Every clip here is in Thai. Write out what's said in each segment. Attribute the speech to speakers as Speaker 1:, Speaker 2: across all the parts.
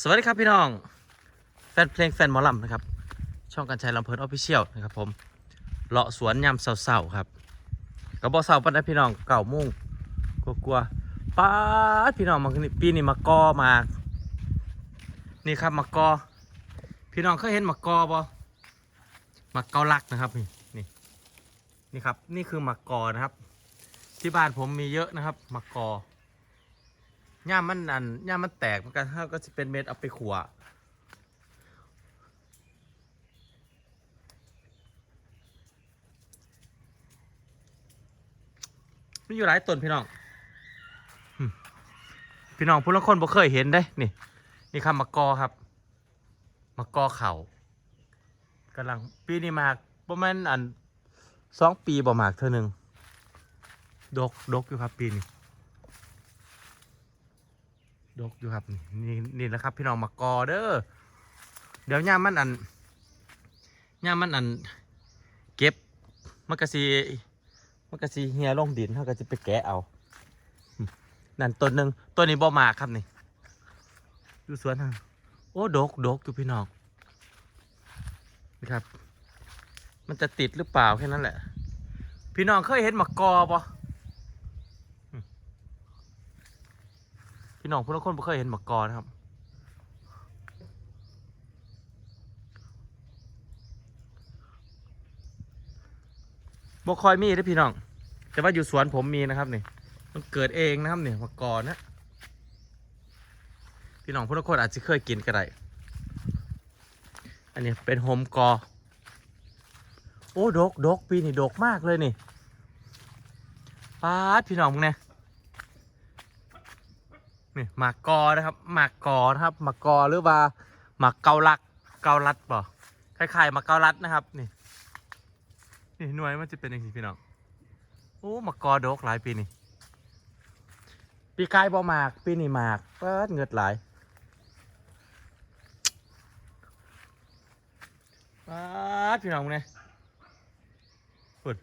Speaker 1: สวัสดีครับพี่น้อง แฟนเพลงแฟนหมอลำนะครับ ช่องการชัยลำเพลินออฟฟิเชียลนะครับผมเลาะสวนยามเสาๆครับกระบอกเสาปันนะพี่น้องเก่ามุ่งกลัวๆป้าดพี่น้องมาปีนี้มากอมากนี่ครับมากอ พี่น้องเคยเห็นมากอบ่มากอลักนะครับนี่นี่นี่ครับนี่คือมากอนะครับ ที่บ้านผมมีเยอะนะครับมากอ ย่ามมันอันย่ามมันแตกมันก็ก็จะเป็นเม็ดเอาไปขัวมีอยู่หลายต้นพี่น้อง พี่น้องผู้ละคนบ่เคยเห็นได้ นี่ นี่ครับมะกอครับมะกอเขากำลังปีนี้มากประมาณอันสองปีบ่มากเท่านึง ดกดกอยู่ครับปีนี้ ดกอยู่ครับนี่นี่แหละครับ พี่น้องมะกอเด้อเดี๋ยวย่ามันอันย่ามันอัน เก็บมันก็สีมันก็สีเฮียลงดินเขาก็จะไปแกะเอา นั่นต้นหนึ่งต้นนี้บ่มาครับนี่อยู่สวนทางโอ้ดกดกอยู่พี่น้องนี่ครับ มันจะติดหรือเปล่าแค่นั้นแหละ พี่น้องเคยเห็นมากกอปะอืม พี่น้องพวกละคนบ่เคยเห็นหมากกอนะครับ บ่คอยมีเด้พี่น้อง แต่ว่าอยู่สวนผมมีนะครับนี่ มันเกิดเองนะครับนี่มากอนนะ พี่น้องผู้ทุกคนอาจจะเคยกินก็ได้ อันนี้เป็นโฮมกอ โอ้ดกดกปีนี่ดกมากเลยนี่ป้าดพี่น้องมึงเนี่ย นี่หมากกอนะครับหมากกอนะครับหมากกอหรือว่าหมากเกาลักเกาลัดป่ะคล้ายๆหมากเกาลัดนะครับนี่นี่หน่วยมันจะเป็นยังไงพี่น้องโอ้มากกอดกหลายปีนี่ปีกายบ่หมากปีนี่หมากเปิดเงิดหลายป๊าพี่น้องเนี่ยพุ่น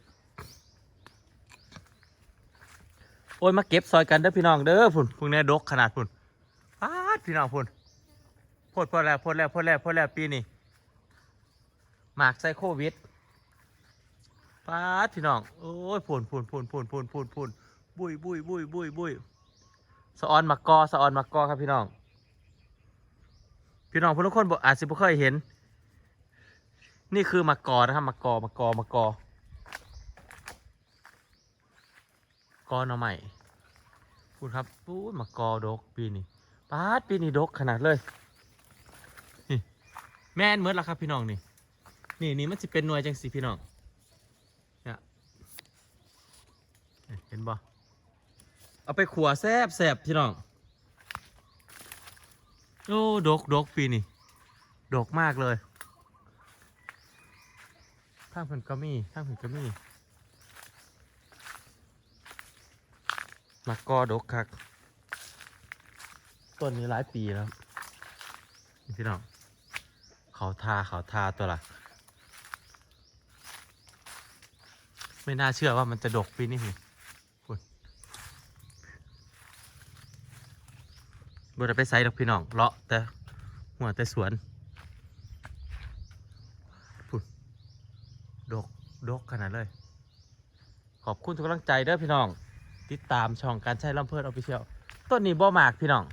Speaker 1: โอ้ยมาเก็บซอยกันเด้อพี่น้องเด้อพุ่นพวกนี้ดกขนาดพุ่นป๊าดพี่น้องพุ่นพดพดแล้วพดแล้วพดแล้วพดแล้วปีนี่หมากไซโควิดป้าดพี่น้องโอ้ยพูนพูนพูนพูนพูนพูนพูนบุยบุยบุยบุยบุยสะออนมักกอสะออนมักกอครับพี่น้อง พี่น้องผู้ทุกคนบอกอาจจะไม่เคยเห็น นี่คือมักกอนะครับมักกอมักกอมักกอ กอหน่อใหม่พูดครับพูดมักอดกปีนี้ปาดปีนี้ดกขนาดเลยนี่แม่นเมื่อละครับพี่น้องนี่นี่นี่มันจะเป็นหน่วยจังสิพี่น้องเนี่ยเห็นบ่เอาไปขัวแซบแซบพี่น้องโอ้ดกดกปีนี่ดกมากเลยทางเพิ่นก็มีทางเพิ่นก็มี มักกอดกคักต้นนี้หลายปีแล้วนี่พี่น้องเขาทาเขาทาตัวละไม่น่าเชื่อว่ามันจะดกปีนี้พี่บ่ได้ไปไซดอกพี่น้องเลาะแต่หัวแต่สวนพุ่นดกดกขนาดเลย ขอบคุณทุกกำลังใจเด้อพี่น้อง ติดตามช่องการใช้ลำเพิดออฟฟิเชียลต้นนี้บ่หมากพี่น้อง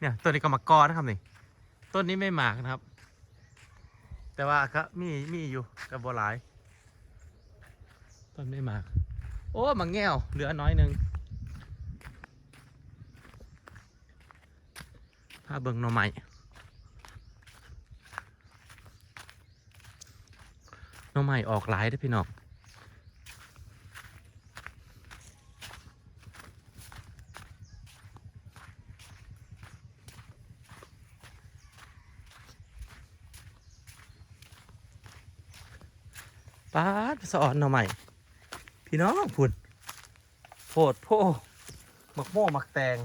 Speaker 1: เนี่ยต้นนี้ก็มากอนะครับนี่ต้นนี้ไม่หมากนะครับ แต่ว่าก็มีมีอยู่กับบัหลาย ต้นไม่หมาก โอ้มังแง่วเหลือน้อยหนึ่งผ้าเบิงหน่อไม้หน่อไม้ออกหลายเด้พี่น้องป้าด สอนหน่อไม้พี่น้องพุ่นโพดโพมักโม่มักแตง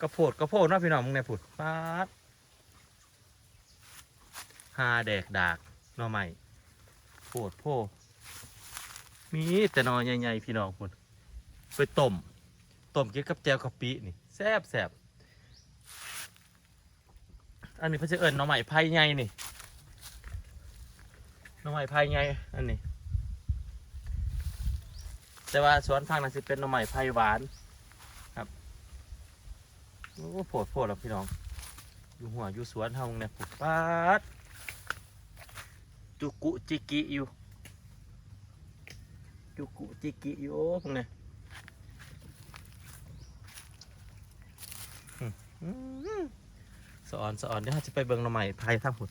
Speaker 1: กระโพดกระโพดนะพี่น้องมึงเนี่ยผุดปาดหาแดกดากหน่อใหม่โพดโพมีแต่หนอใหญ่ๆพี่น้องพุ่นไปต้มต้มกินกับแจวกะปินี่แซ่บแซ่บ อันนี้เพิ่นจะเอิ้นหน่อไม้ไผ่ใหญ่นี่หน่อไม้ไผ่ใหญ่อันนี้ แต่ว่าสวนทางนั้นสิเป็นหน่อไม้ไผ่หวานครับโอ้โผดโผดแล้วพี่น้อง อยู่หัวอยู่สวนเฮาเนี่ยปุ๊บปัดจุกุจิกิอยู่จุกุจิกิอยู่พวกเนี่ยอืม สอนสอนเดี๋ยวเราจะไปเบิ่งหน่อไม้ไผ่ทางหุ่น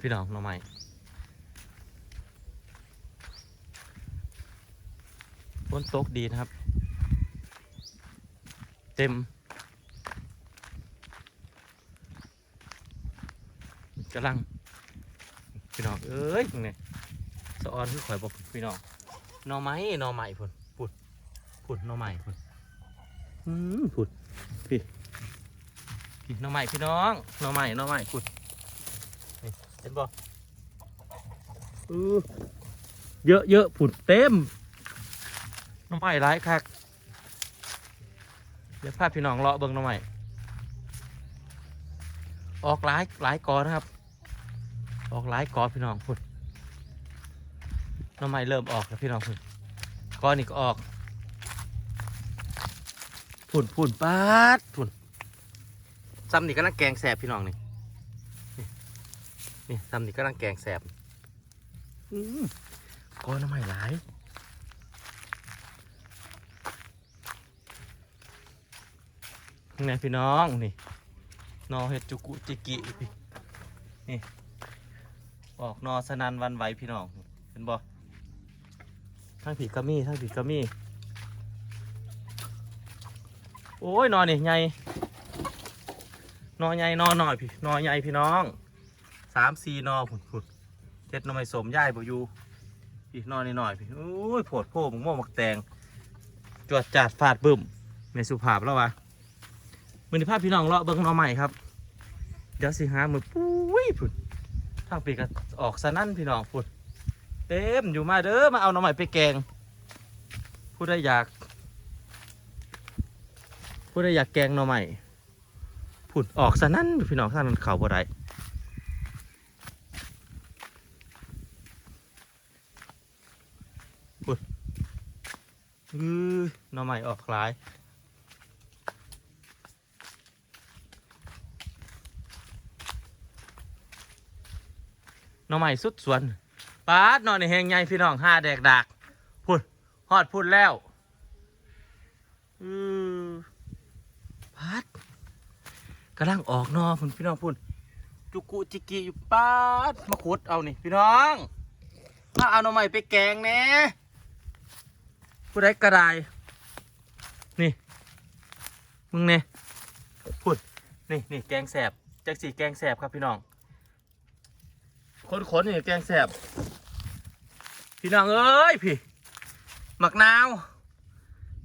Speaker 1: พี่น้องหน่อไม้ฝนตกดีนะครับ เต็ม กำลัง พี่น้องเอ้ยนี่สะออนคือข่อยบอกพี่น้องนอไม้นอไม้พุ่นพุ่นพุ่นนอไม้พุ่นอืมพุ่นพี่พี่นอไม้พี่น้องนอไม้นอไม้พุ่นนี่เห็นบ่เออเยอะเยอะพุ่นเต็มน่อไม้หลายคักเดี๋ยวพาพี่น้องเลาะเบิ่งน่อไม้ออกหลายหลายกอนะครับ ออกหลายกอพี่น้องพุ่นน้ำไม้เริ่มออกแล้วพี่น้องพุ่นกอนี่ก็ออกพุ่นพุ่นปาดพุ่นซ้ำนี่ก็นั่งแกงแสบพี่น้องนี่นี่ซ้ำนี่ก็นั่งแกงแสบอื้อกอน้ำไม้หลายนี่พี่น้องนี่นอเห็ดจุกุจิกิพี่ ออกนอสนันวันไหวพี่น้องเห็นบ่ทั้งผีกระมี่ทั้งผีกระมี่โอ้ยนอนนี่ใหญ่นอใหญ่นอหน่อยพี่นอใหญ่พี่น้องสามสี่นอผุดผุดเจ็ดนอไม่สมย่ายบ่อยู่พี่นอนี่หน่อยพี่โอ้ยโผดโพมม่วงมักแตงจวดจัดฟาดบึ้มในสุภาพแล้ววะมือนี้ภาพพี่น้องเลาะเบิ้งนอใหม่ครับ เดี๋ยวสิหามือปุ้ยผุด ทางปีก็ออกสนั่นพี่น้องพูดเต็มอยู่มาเด้อมาเอาหน่อไม้ไปแกง ผู้ใดอยาก ผู้ใดอยากแกงหน่อไม้พูดออกสนั่นพี่น้องท่างนั้นเขาบ่ได้พูดอือหน่อไม้ออกหลาย น้องใหม่สุดสวนปาดนอนในแหงใหญ่พี่น้องห้าแดกดักพุ่นฮอดพุ่นแล้วอือปาดกำลังออกนอพุ่นพี่น้องพุ่นจุกุจิกิอยู่ปาดมาขุดเอานี่พี่น้องมาเอาหน่อใหม่ไปแกงแน่ผู้ใดกระไดนี่มึงเนี่ยพุ่นนี่นี่แกงแสบจักสีแกงแสบครับพี่น้อง คนขนนี่แกงแสบพี่น้องเอ้ยพี่หมักนาว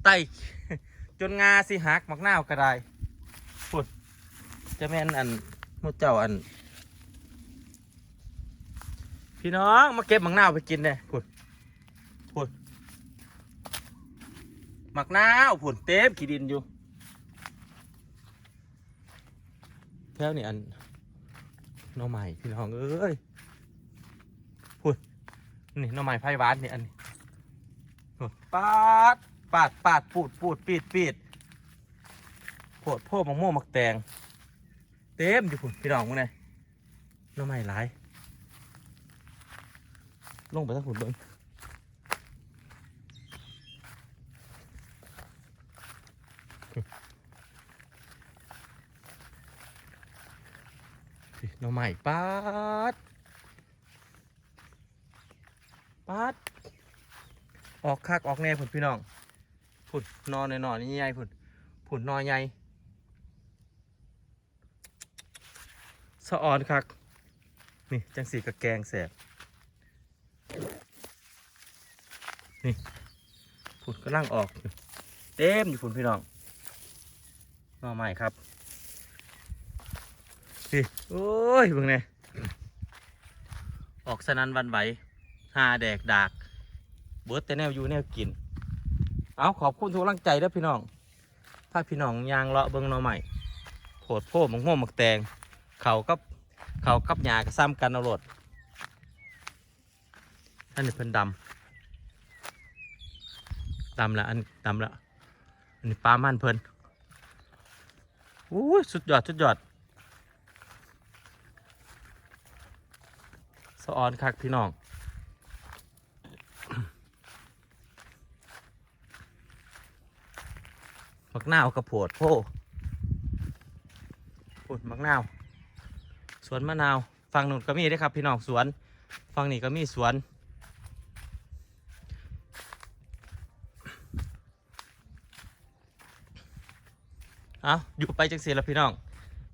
Speaker 1: ไตจนงาสิหักหมักนาวก็ได้พุดจะแม่นอันมุเจ้าอัน พี่น้องมาเก็บหมักนาวไปกินเลยพุดพุดหมักนาวผุนเต็มขี้ดินอยู่แถวนี่อันน้องใหม่พี่น้องเอ้ย นี่หน้ำไม้ไผ่หวานนี่อันนี้ปาดปาดปาดปูดปูดปีดปีดโพดโพดมะม่วงมักแตง เต็มอยู่พุ่นพี่น้องมึงไงหน้ำไม้หลายลงไปทั้งหุ่นเบิ้งใหน้ำไม้ปาด ปัดออกคักออกแน่ผุดพี่น้องผุดนอนในนอนนี่ใหญ่ผุดผุดนอนใหญ่สะออนคักนี่จังสีกระแกงแสบนี่ผุดกำลังออกเต็มอยู่ผุดพี่น้องนอใหม่ครับนี่โอ้ยเบิ่งเนี่ยออกสนันวันไหว หาแดกดาก เบิร์ดแต่แนวอยู่แนวกิน เอาขอบคุณทุกกำลังใจเด้อพี่น้องพาพี่น้องยางเลาะเบิ่งหน่อใหม่โผดโพมังม่วงมักแตง เขากับเขากับหญ้าก็ซ้ำกันเอาโลดอันนี้เพิ่นดำดำละอันดำละอันนี้ปลามันเพิ่นโอ้ยสุดยอดสุดยอดสะออนคักพี่น้อง มักนาวกระโพดโพพูดมักนาวสวนมะนาวฝั่งนู้นก็มีเด้ครับ พี่น้องสวนฝั่งนี้ก็มีสวน เอาอยู่ไปจังสีละพี่น้อง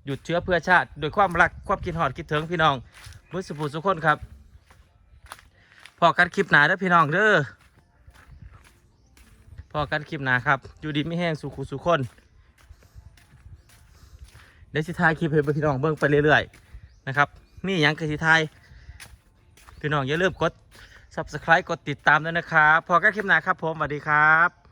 Speaker 1: หยุดเชื้อเพื่อชาติโดยความรักความคิดหอดคิดถึงพี่น้องมือสุภูสุขคนครับพอกันคลิปหนาเด้อพี่น้องเด้อ พอกันคลิปหนาครับ อยู่ดีไม่แห้งสุขุสุคน เดี๋ยวสิทายคลิปให้พี่น้องเบิ่งไปเรื่อยๆนะครับ มีอยังกับสิทายพี่น้องอย่าลืมกด subscribe กดติดตามด้วยนะครับ พอกันคลิปหนาครับผมสวัสดีครับ